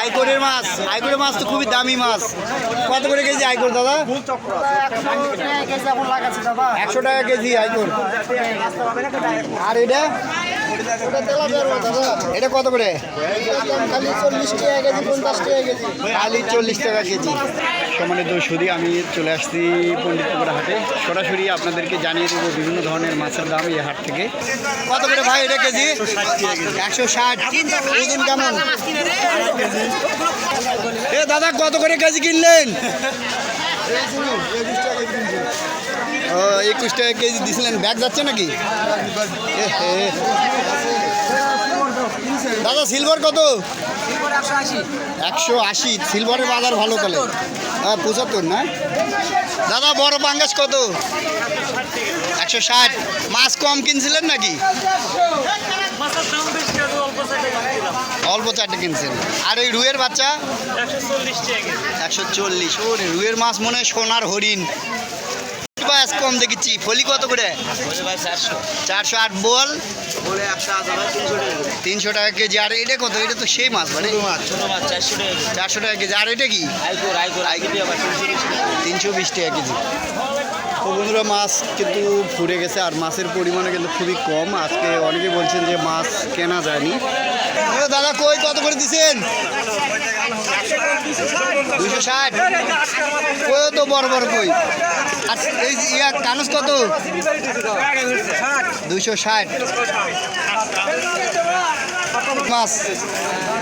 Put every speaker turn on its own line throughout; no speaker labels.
আইকোরের মাছ আইকোরের মাছ তো খুবই দামি মাছ। কত করে কেজি আইকোর, দাদা? একশো টাকা কেজি আইকোর। আর এটা? এটা কত করে?
খালি চল্লিশ টাকা কেজি। কেজি
সমানিত সুদী, আমি চলে আসছি পণ্ডিতপুকুর হাটে। সরাসরি আপনাদেরকে জানিয়ে দেবো বিভিন্ন ধরনের মাছের দাম এই হাট থেকে। কত করে ভাই এটা কেজি? একশো ষাট ওজন কেমন? এ দাদা কত করে কেজি কিনলেন? ও একুশ টাকা কেজি দিছিলেন। ব্যাগ যাচ্ছে নাকি? এ দাদা সিলভার কত? একশো আশি? সিলভারের বাজার ভালো তাহলে। হ্যাঁ পঁচাত্তর না? দাদা বড় পাঙ্গাস কত? একশো ষাট। মাছ কম কিনছিলেন নাকি? অল্প চারটে কিনছেন। আর এই রুয়ের বাচ্চা? একশো চল্লিশ ও রুয়ের মাছ মনে হয় সোনার হরিণ। বাস কম দেখেছি। ফলি কত করে? চারশো আট বল। তিনশো টাকা কেজি। আর এটা কত? এটা তো সেই মাছ মানে? চারশো টাকা কেজি। আর এটা কি? তিনশো বিশ টাকা কেজি। তো বন্ধুরা, মাছ কিন্তু ফুরে গেছে, আর মাছের পরিমাণে কিন্তু খুবই কম। আজকে অনেকে বলছেন যে মাছ কেনা যায়নি। দাদা, কই? কত করে দিছেন? দুশো ষাট। কই তো বড় কই? আর এই ইয়া কানস কত? দুশো ষাট। মাছ।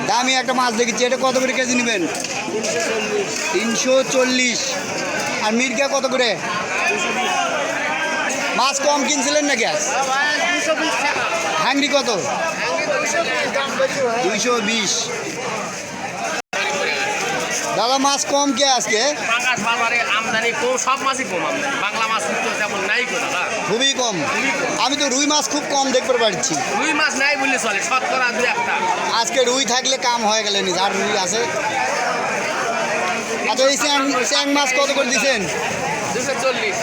দামি একটা মাছ দেখেছি। এটা কত করে কেজি নেবেন? তিনশো চল্লিশ। আর মির্গা কত করে? মাছ কম কিনছিলেন না গ্যাস হ্যাংরি কত? দুইশো বিশ। দাদা মাছ কম কে আজকে?
পাঙ্গাস বাজারে আমদানি কম সব মাছই কম আমদানি। বাংলা মাছ তো তেমন নাই কো দাদা।
খুবই কম। আমি তো রুই মাছ খুব কম দেখতে পাচ্ছি।
রুই মাছ নাই বললে চলে শতকরা দু একটা।
আজকে রুই থাকলে কাম হয়ে গেলেন আর রুই আছে। আচ্ছা এই মাছ কত করে দিচ্ছেন
দুশো চল্লিশ।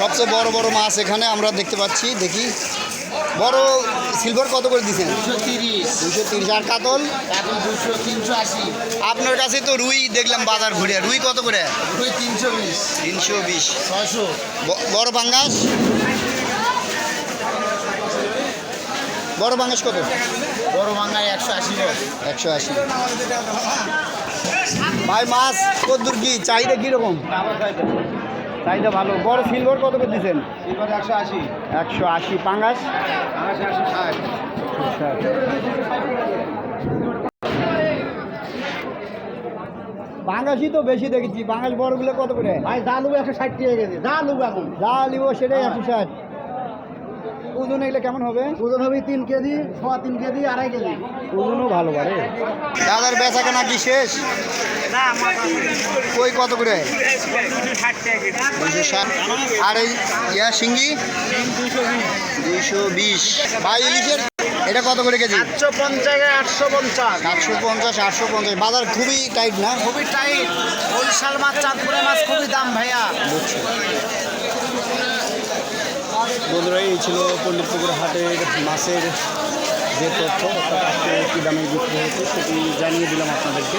সবচেয়ে বড় বড় মাছ এখানে আমরা দেখতে পাচ্ছি দেখি। বড় সিলভার কত করে দিচ্ছেন
দুশো তিরিশ।
আর কাতল? আপনার কাছে তো রুই দেখলাম বাজার ঘুরে। রুই কত করে?
দুই তিনশো বিশ।
তিনশো বিশ।
ছয়শো।
বড় পাঙ্গাস বড় পাঙ্গাস কত?
বড় বাংলায় একশো আশি
একশো আশি। ভাই মাছ কদ্দুর কি? চাহিদা কীরকম? চাহিদা ভালো। বড় সিলভার কত করে দিচ্ছেন
সিলভার একশো আশি।
একশো আশি। পাঙ্গাস?
একশো ষাট।
তো বেশি দেখেছি। পাঙ্গাস বড়গুলো কত করে?
ভাই যা নেব একশো ষাট টাকা গেছে যা নেব এখন।
যা নেব সেটাই একশো ষাট। ওজন এগুলো কেমন হবে?
ওজন হবে তিন কেজি সোয়া তিন কেজি আড়াই কেজি।
ওজনও ভালো পারে দাদার বেচা কেনা কি শেষ? কই কত করে? দুশো ষাট। আর এই ইয়া শিঙ্গি? দুইশো বিশ। ভাই ইলিশের এটা কত করে কেজি?
আটশো পঞ্চাশ আটশো পঞ্চাশ
সাতশো পঞ্চাশ আটশো পঞ্চাশ। বাজার খুবই টাইট না?
খুবই টাইট। বরিশাল মাছ চাঁদপুরের মাছ খুবই দাম ভাইয়া।
বন্ধুরা, এই ছিল পণ্ডিতপুকুর হাটের মাছের যে তথ্য, অর্থাৎ আজকে কী দামে বিক্রি হয়েছে সেটি জানিয়ে দিলাম আপনাদেরকে।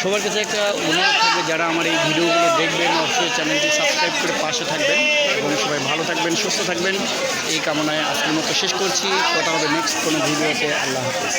সবার কাছে একটা অনুরোধ থাকবে, যারা আমার এই ভিডিওগুলো দেখবেন, অবশ্যই চ্যানেলটি সাবস্ক্রাইব করে পাশে থাকবেন এবং সবাই ভালো থাকবেন, সুস্থ থাকবেন। এই কামনায় আজকের মতো শেষ করছি। কথা হবে নেক্সট কোনো ভিডিওতে। আল্লাহ হাফিজ।